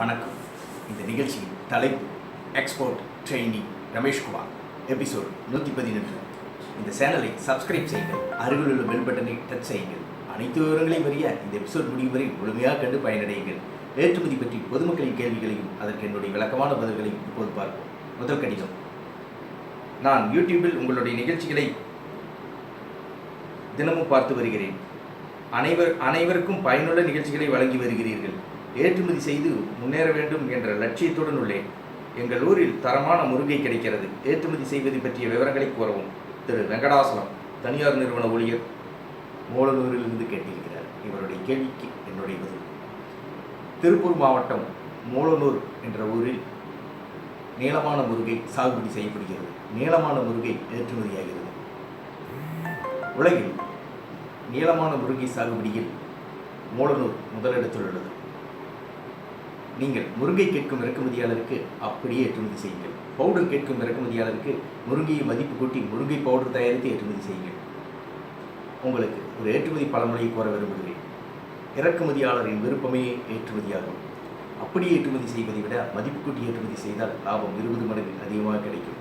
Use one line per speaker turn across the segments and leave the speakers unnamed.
வணக்கம். இந்த நிகழ்ச்சியின் தலைப்பு எக்ஸ்போர்ட் ட்ரெயினி ரமேஷ்குமார் எபிசோட் நூற்றி பதினெட்டு. இந்த சேனலை சப்ஸ்கிரைப் செய்யுங்கள் அருகில் உள்ள பெல் பட்டனை டச் செய்யுங்கள். அனைத்து விவரங்களையும் அறிய இந்த எபிசோட் முடிவு வரை முழுமையாக கண்டு பயனடையுங்கள். ஏற்றுமதி பற்றி பொதுமக்களின் கேள்விகளையும் அதற்கு என்னுடைய விளக்கமான பதில்களையும் இப்போது பார்ப்போம். முதல் கடிதம். நான் யூடியூபில் உங்களுடைய நிகழ்ச்சிகளை தினமும் பார்த்து வருகிறேன். அனைவர் அனைவருக்கும் பயனுள்ள நிகழ்ச்சிகளை வழங்கி வருகிறீர்கள். ஏற்றுமதி செய்து முன்னேற வேண்டும் என்ற லட்சியத்துடன் உள்ளேன் எங்கள் ஊரில் தரமான முருகை கிடைக்கிறது. ஏற்றுமதி செய்வது பற்றிய விவரங்களை கூறவும். திரு. வெங்கடாசலம் தனியார் நிறுவன ஊழியர் மூலனூரிலிருந்து கேட்டிருக்கிறார். இவருடைய கேள்விக்கு என்னுடைய பதில். திருப்பூர் மாவட்டம் மூலனூர் என்ற ஊரில் நீளமான முருகை சாகுபடி செய்யப்படுகிறது. நீளமான முருகை ஏற்றுமதியாகிறது. உலகில் நீளமான முருங்கை சாகுபடியில் மூலனூர் முதலிடத்தில் உள்ளது. நீங்கள் முருங்கை கேட்கும் இறக்குமதியாளருக்கு அப்படியே ஏற்றுமதி செய்யுங்கள். பவுடர் கேட்கும் இறக்குமதியாளருக்கு முருங்கையை மதிப்பு கூட்டி முருங்கை பவுடர் தயாரித்து ஏற்றுமதி செய்யுங்கள். உங்களுக்கு ஒரு ஏற்றுமதி பழமொழியை கோர விரும்புகிறேன். இறக்குமதியாளரின் விருப்பமே ஏற்றுமதியாகும். அப்படியே ஏற்றுமதி செய்வதை விட மதிப்பு கூட்டி ஏற்றுமதி செய்தால் லாபம் இருபது மடங்கு அதிகமாக கிடைக்கும்.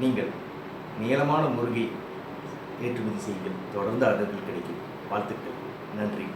நீங்கள் நீளமான முருகை ஏற்றுமதி செய்யுங்கள். தொடர்ந்து ஆர்டர்கள் கிடைக்கும். வாழ்த்துக்கள். நன்றி.